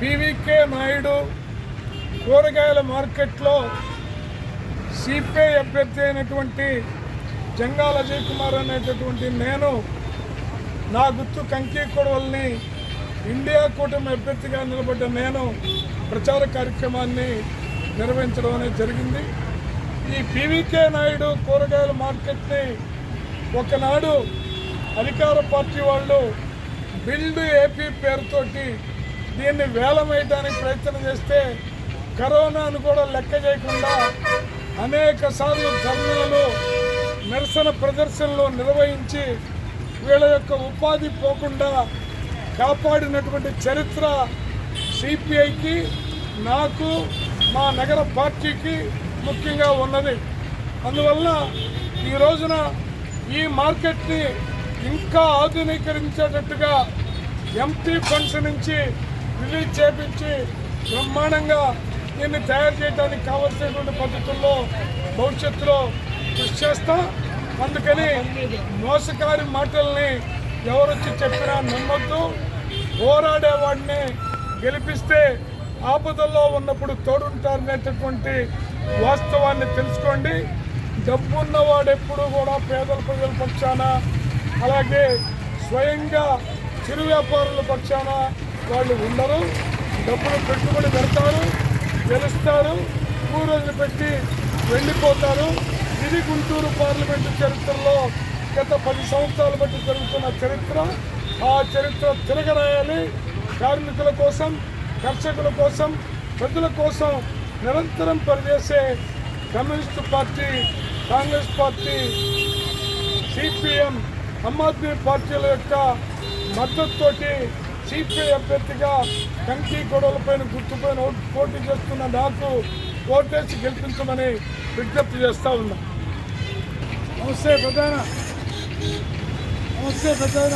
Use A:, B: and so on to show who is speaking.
A: PVK Naidu కూరగాయల మార్కెట్లో CPI అభ్యర్థి అయినటువంటి జంగాల అజయ్ కుమార్ అనేటటువంటి నేను నా గుర్తు కంకి కొడవల్ని ఇండియా కూటమి అభ్యర్థిగా నిలబడ్డ నేను ప్రచార కార్యక్రమాన్ని నిర్వహించడం అనేది జరిగింది. ఈ పివికే నాయుడు కూరగాయల మార్కెట్ని ఒకనాడు అధికార పార్టీ వాళ్ళు బిల్డ్ ఏపీ పేరుతోటి దీన్ని వేలం వేయడానికి ప్రయత్నం చేస్తే కరోనాను కూడా లెక్క చేయకుండా అనేక సార్లు ధర్నాలు నిరసన ప్రదర్శనలు నిర్వహించి వీళ్ళ యొక్క ఉపాధి పోకుండా కాపాడినటువంటి చరిత్ర సిపిఐకి నాకు మా నగర పార్టీకి ముఖ్యంగా ఉన్నది. అందువల్ల ఈ రోజున ఈ మార్కెట్ని ఇంకా ఆధునీకరించేటట్టుగా ఎంపీ ఫండ్స్ నుంచి రిలీజ్ చేపించి బ్రహ్మాండంగా దీన్ని తయారు చేయడానికి కావలసినటువంటి పద్ధతుల్లో భవిష్యత్తులో కృషి చేస్తాం. అందుకని మోసకారి మాటల్ని ఎవరొచ్చి చెప్పినా నమ్మొద్దు. పోరాడేవాడిని గెలిపిస్తే ఆపదల్లో ఉన్నప్పుడు తోడుంటారనేటటువంటి వాస్తవాన్ని తెలుసుకోండి. డబ్బు ఉన్నవాడు కూడా పేదల ప్రజల పక్షాన అలాగే స్వయంగా చిరు వ్యాపారుల పక్షాన వాళ్ళు ఉండరు. డబ్బులు పెట్టుబడి పెడతారు గెలుస్తారు రోజులు పెట్టి వెళ్ళిపోతారు. ఇది గుంటూరు పార్లమెంటు చరిత్రలో గత పది సంవత్సరాల బట్టి జరుగుతున్న చరిత్ర. ఆ చరిత్ర తిరగరాయాలి. కార్మికుల కోసం కర్షకుల కోసం ప్రజల కోసం నిరంతరం పనిచేసే communist party Congress party CPM Aam Aadmi పార్టీల యొక్క మద్దతుతోటి సిపిఐ అభ్యర్థిగా కంకి గొడవలపైన గుర్తుపైన పోటీ చేస్తున్న నాకు ఓటేసి గెలిపించమని విజ్ఞప్తి చేస్తా ఉన్నా. నమస్తే ప్రధాన. నమస్తే ప్రధాన.